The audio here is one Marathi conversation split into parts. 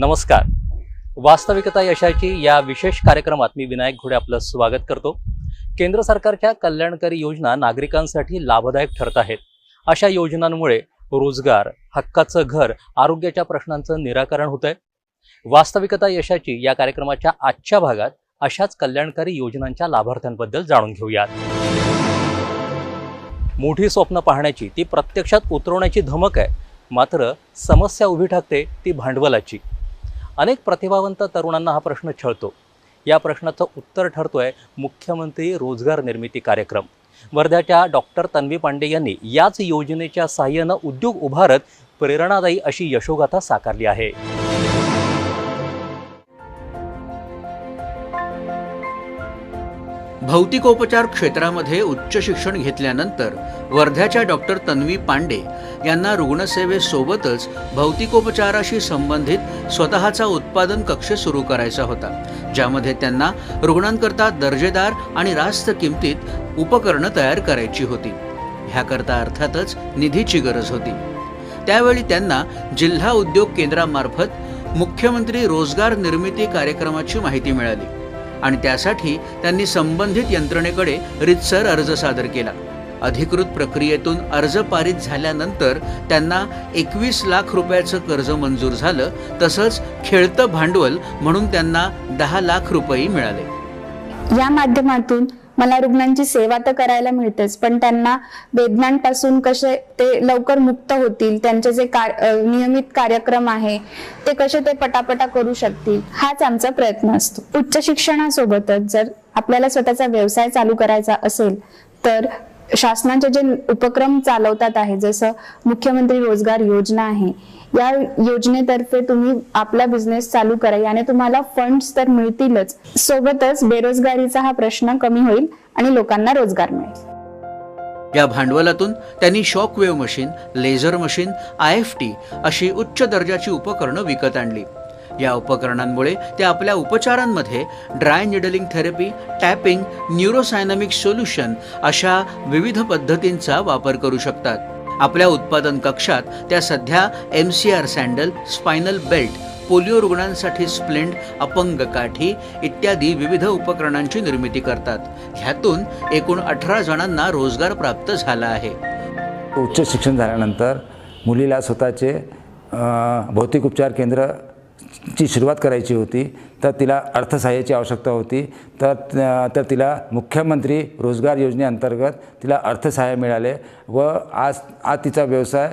नमस्कार. वास्तविकता यशाची या विशेष कार्यक्रमात मी विनायक घोडे आपलं स्वागत करतो. केंद्र सरकारच्या कल्याणकारी योजना नागरिकांसाठी लाभदायक ठरत आहेत. अशा योजनांमुळे रोजगार हक्काचं घर आरोग्याच्या प्रश्नांचं निराकरण होत आहे वास्तविकता यशाची या कार्यक्रमाच्या आजच्या भागात अशाच कल्याणकारी योजनांच्या लाभार्थ्यांबद्दल जाणून घेऊयात. मोठी स्वप्न पाहण्याची ती प्रत्यक्षात उतरवण्याची धमक आहे. मात्र समस्या उभी ठाकते ती भांडवलाची. अनेक प्रतिभावंत तरुणांना हा प्रश्न छळतो. या प्रश्नाचं उत्तर ठरतोय मुख्यमंत्री रोजगार निर्मिती कार्यक्रम. वर्ध्याच्या डॉक्टर तन्वी पांडे यांनी याच योजनेच्या सहाय्यानं उद्योग उभारत प्रेरणादायी अशी यशोगाथा साकारली आहे. भौतिकोपचार क्षेत्रामध्ये उच्च शिक्षण घेतल्यानंतर वर्ध्याच्या डॉक्टर तन्वी पांडे यांना रुग्णसेवेसोबतच भौतिकोपचाराशी संबंधित स्वतःचा उत्पादन कक्ष सुरू करायचा होता ज्यामध्ये त्यांना रुग्णांकरता दर्जेदार आणि रास्त किमतीत उपकरणं तयार करायची होती. ह्याकरता अर्थातच निधीची गरज होती. त्यावेळी त्यांना जिल्हा उद्योग केंद्रामार्फत मुख्यमंत्री रोजगार निर्मिती कार्यक्रमाची माहिती मिळाली. आणि त्यासाठी त्यांनी संबंधित यंत्रणेकडे रितसर अर्ज सादर केला. अधिकृत प्रक्रियेतून अर्ज पारित झाल्यानंतर त्यांना एकवीस लाख रुपयाचं कर्ज मंजूर झालं तसंच खेळतं भांडवल म्हणून त्यांना दहा लाख रुपये मिळाले. या माध्यमातून मला रुग्णांची सेवा तर करायला मिळतेच पण त्यांना वेदनांपासून कसे ते लवकर मुक्त होतील त्यांचे जे का नियमित कार्यक्रम आहे ते कसे ते पटापटा करू शकतील हाच आमचा प्रयत्न असतो. उच्च शिक्षणासोबतच जर आपल्याला स्वतःचा व्यवसाय चालू करायचा असेल तर शासनाचे जे उपक्रम चालवतात आहे जसं मुख्यमंत्री रोजगार योजना आहे या योजनेतर्फे तुम्ही आपला बिझनेस चालू करा याने तुम्हाला फंड्स तर मिळतीलच. सोबतच बेरोजगारीचा हा प्रश्न कमी होईल आणि लोकांना रोजगार मिळेल. या भांडवलातून त्यांनी shockwave machine laser machine I F T अशी उच्च दर्जाची उपकरणं विकत आणली. या उपकरणांमुळे ते आपल्या उपचारांमध्ये ड्राय निडलिंग थेरपी टॅपिंग न्यूरोसायनॅमिक सोल्युशन अशा विविध पद्धतींचा वापर करू शकतात. आपल्या उत्पादन कक्षात त्या सध्या M C R sandal spinal belt polio रुग्णांसाठी स्प्लेंड अपंग काठी इत्यादी विविध उपकरणांची निर्मिती करतात. ह्यातून एकूण अठरा जणांना रोजगार प्राप्त झाला आहे. उच्च शिक्षण झाल्यानंतर मुलीला स्वतःचे भौतिक उपचार केंद्र ची सुरुवात करायची होती तर तिला अर्थसहाय्याची आवश्यकता होती. तर तर तिला मुख्यमंत्री रोजगार योजनेअंतर्गत तिला अर्थसहाय्य मिळाले व आज आज तिचा व्यवसाय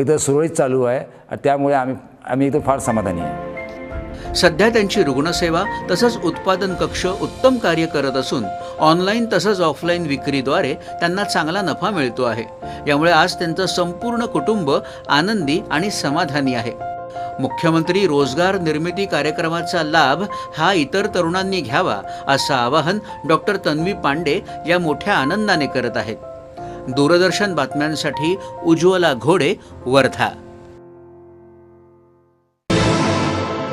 एकदम सुरळीत चालू आहे. त्यामुळे आम्ही आम्ही एकदम फार समाधानी आहे. सध्या त्यांची रुग्णसेवा तसंच उत्पादन कक्ष उत्तम कार्य करत असून ऑनलाईन तसंच ऑफलाईन विक्रीद्वारे त्यांना चांगला नफा मिळतो आहे. यामुळे आज त्यांचं संपूर्ण कुटुंब आनंदी आणि समाधानी आहे. मुख्यमंत्री रोजगार निर्मिती कार्यक्रमाचा लाभ हा इतर तरुणांनी घ्यावा असं आवाहन डॉक्टर तन्वी पांडे या मोठ्या आनंदाने करत आहेत. दूरदर्शन बातम्यांसाठी उज्ज्वला घोडे वर्धा.